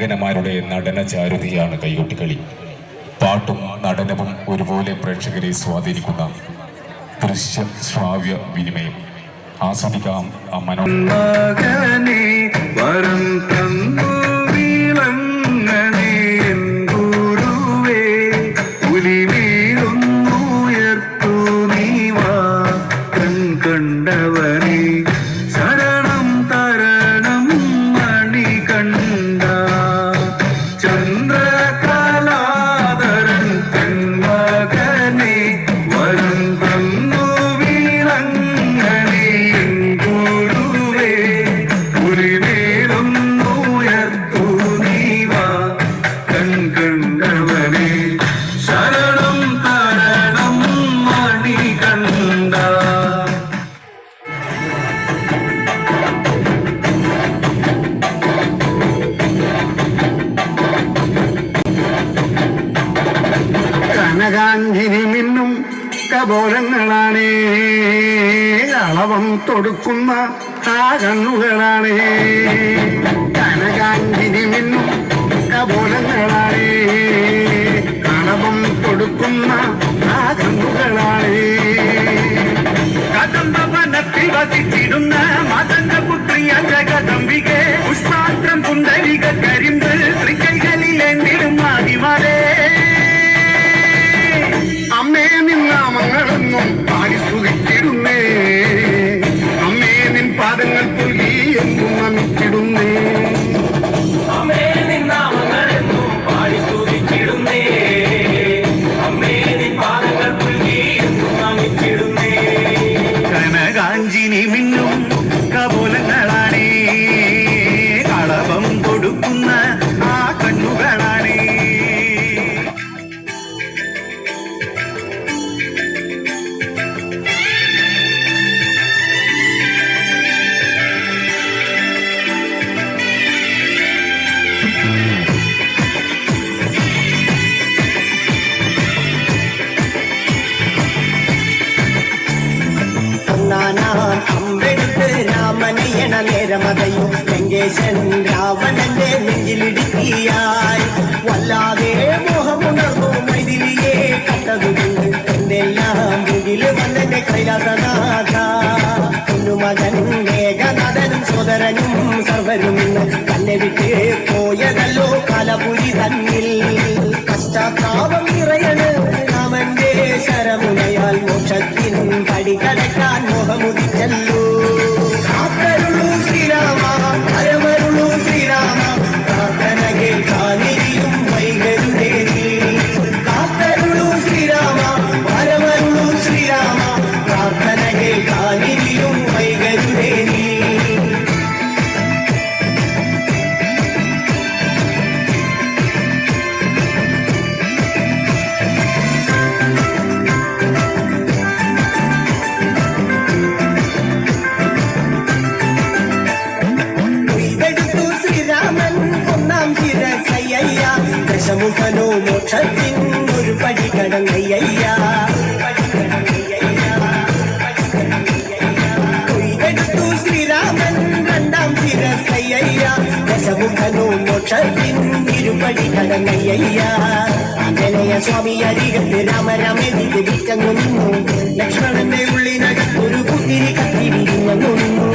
അങ്കനമാരുടെ നടന ചാരുതിയാണ് കൈകൊട്ടിക്കളി. പാട്ടും നടനവും ഒരുപോലെ പ്രേക്ഷകരെ സ്വാധീനിക്കുന്ന ദൃശ്യ ശ്രാവ്യ വിനിമയം. ആസ്വദിക്കാം ആ മനോ കബോധങ്ങളാണേ അളവം തൊടുക്കുന്ന ആ കണ്ണുകളാണേ കനകാഞ്ചിനി മിന്നും കബോധങ്ങളാണ് നേരമതയോ ലങ്കേശനും രാവണന്റെ നെഞ്ചിലിടുക്കിയായി. വല്ലാതെ മോഹമുണർന്നു മൈതിലിയെ കട്ടതുകൊണ്ട് എന്തെല്ലാം മുകിൽ വന്നെ കൈലാസനാഥ. പൊന്നുമകനും മേഘനാഥനും സോദരനും സർവരും തന്നെ വിട്ട് പോയതല്ലോ കലപുരി തന്നിൽ. പശ്ചാത്താപം നിറയണ് കനയ്യ കനയ സ്വാമി അരികത്ത് രാമരാമെതിക്ക് വിറ്റങ്ങു നിന്നു ലക്ഷ്മണന്റെ ഉള്ളിനകത്തൊരു കുത്തിരി കത്തി വിരിഞ്ഞു നിന്നു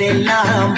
கொண்டெல்லாம்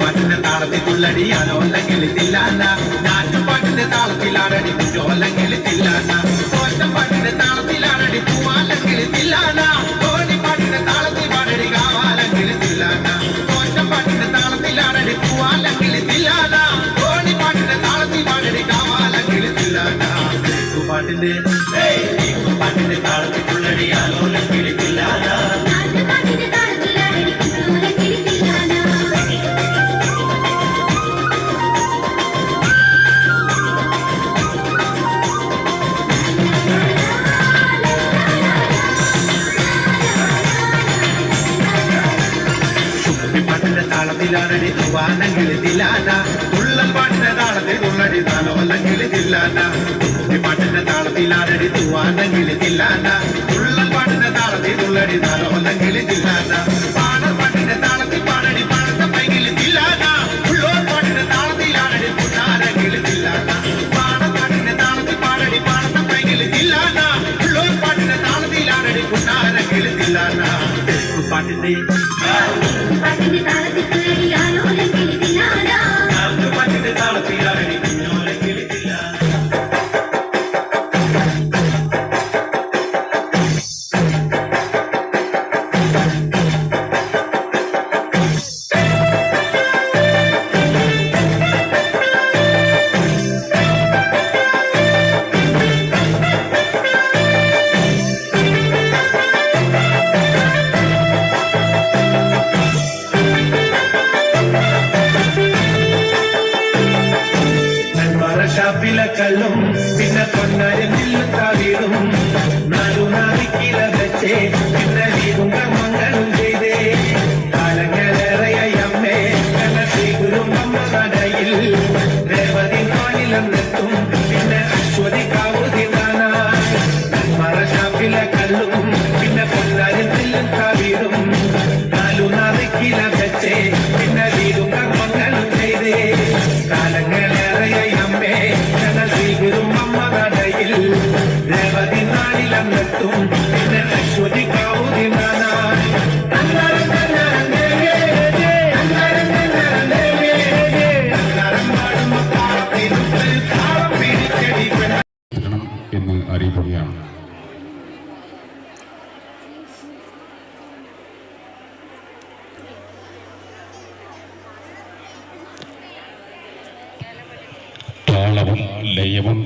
പാട്ടിന്റെ താളത്തിൽ തുള്ളടിയാലോ അല്ലെങ്കിൽ തില്ലാന ഞാറ്റുപാട്ടിന്റെ താളത്തിലാണടി കുറ്റോ അല്ലെങ്കിൽ തില്ലാന പാട്ടിന്റെ താളത്തിലാണടി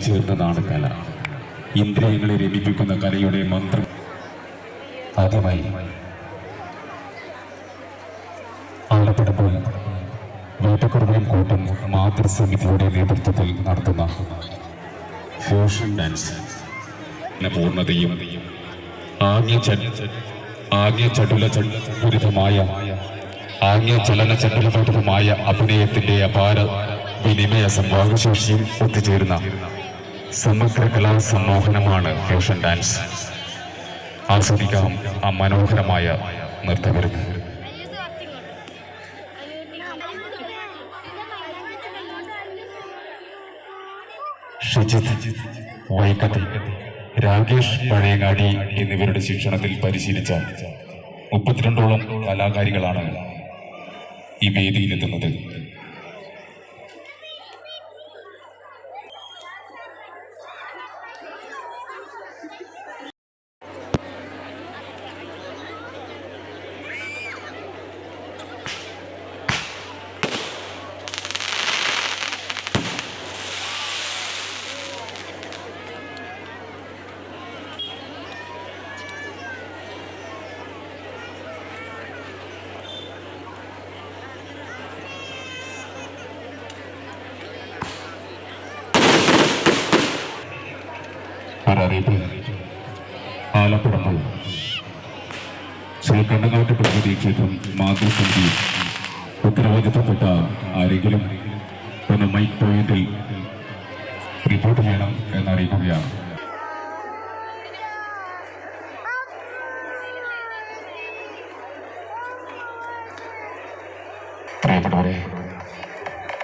ചേർന്നതാണ് കല ഇന്ദ്രിയങ്ങളെ രമിപ്പിക്കുന്ന കലയുടെ മന്ത്രം ആദ്യമായി ആലപ്പുഴപ്പോൾ വേട്ടക്കുറവയും കൂട്ടും മാതൃസമിതിയുടെ നേതൃത്വത്തിൽ നടത്തുന്ന ഫ്യൂഷൻ ഡാൻസ് പൂർണതയും ആംഗ്യ ആംഗ്യ ചലന ചടുലപൂരിതമായ അഭിനയത്തിന്റെ അപാര വിനിമയ സംഭാവശേഷിയും ഒത്തുചേരുന്ന സമഗ്ര കലാ സമ്മോഹനമാണ് ഫ്യൂഷൻ ഡാൻസ് ആസ്വദിക്കാം ആ മനോഹരമായ നൃത്തകരുത് ഷിജിത് വൈക്കത്തി രാകേഷ് പഴയങ്ങാടി എന്നിവരുടെ ശിക്ഷണത്തിൽ പരിശീലിച്ച മുപ്പത്തിരണ്ടോളം കലാകാരികളാണ് ഈ വേദിയിലെത്തുന്നത്. ഒരറിയിപ്പ് ആലപ്പുഴമ്പ് ശ്രീ കണ്ണങ്ങാട്ട് ക്ഷേത്രം മാതൃസമിതി ഉത്തരവാദിത്തപ്പെട്ട ആരെങ്കിലും ഒന്ന് മൈക്ക് പോയിന്റിൽ റിപ്പോർട്ട് ചെയ്യണം എന്നറിയിക്കുകയാണ്.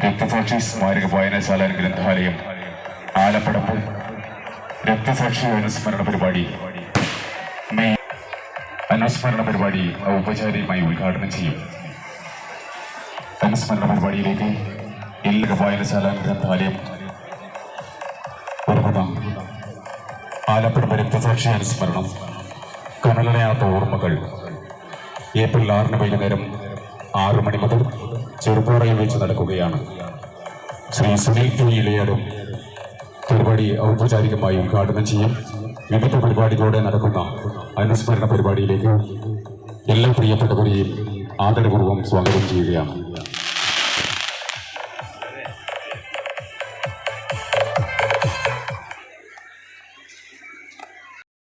രക്തസാക്ഷി സ്മാരക വായനശാല ഗ്രന്ഥാലയം ആലപ്പടമ്പ് രക്തസാക്ഷി അനുസ്മരണ പരിപാടി. അനുസ്മരണ പരിപാടി ഔപചാരികമായി ഉദ്ഘാടനം ചെയ്യും. അനുസ്മരണ പരിപാടിയിലേക്ക് എല്ലാ വായനശാല ഗ്രന്ഥാലയം ആലപ്പുഴ രക്തസാക്ഷി അനുസ്മരണം കനലനയാത്ത ഓർമ്മകൾ. ഏപ്രിൽ ആറിന് വൈകുന്നേരം ആറു മണി മുതൽ ചെറുപ്പുറയിൽ വെച്ച് നടക്കുകയാണ്. ശ്രീ സുനിൽ കെ ഇലയാടും പരിപാടി ഔപചാരികമായി ഉദ്ഘാടനം ചെയ്യും. വിവിധ പരിപാടികളോടെ നടക്കുന്ന അനുസ്മരണ പരിപാടിയിലേക്ക് എല്ലാ പ്രിയപ്പെട്ടവരെയും ആദരപൂർവം സ്വാഗതം ചെയ്യുകയാണ്.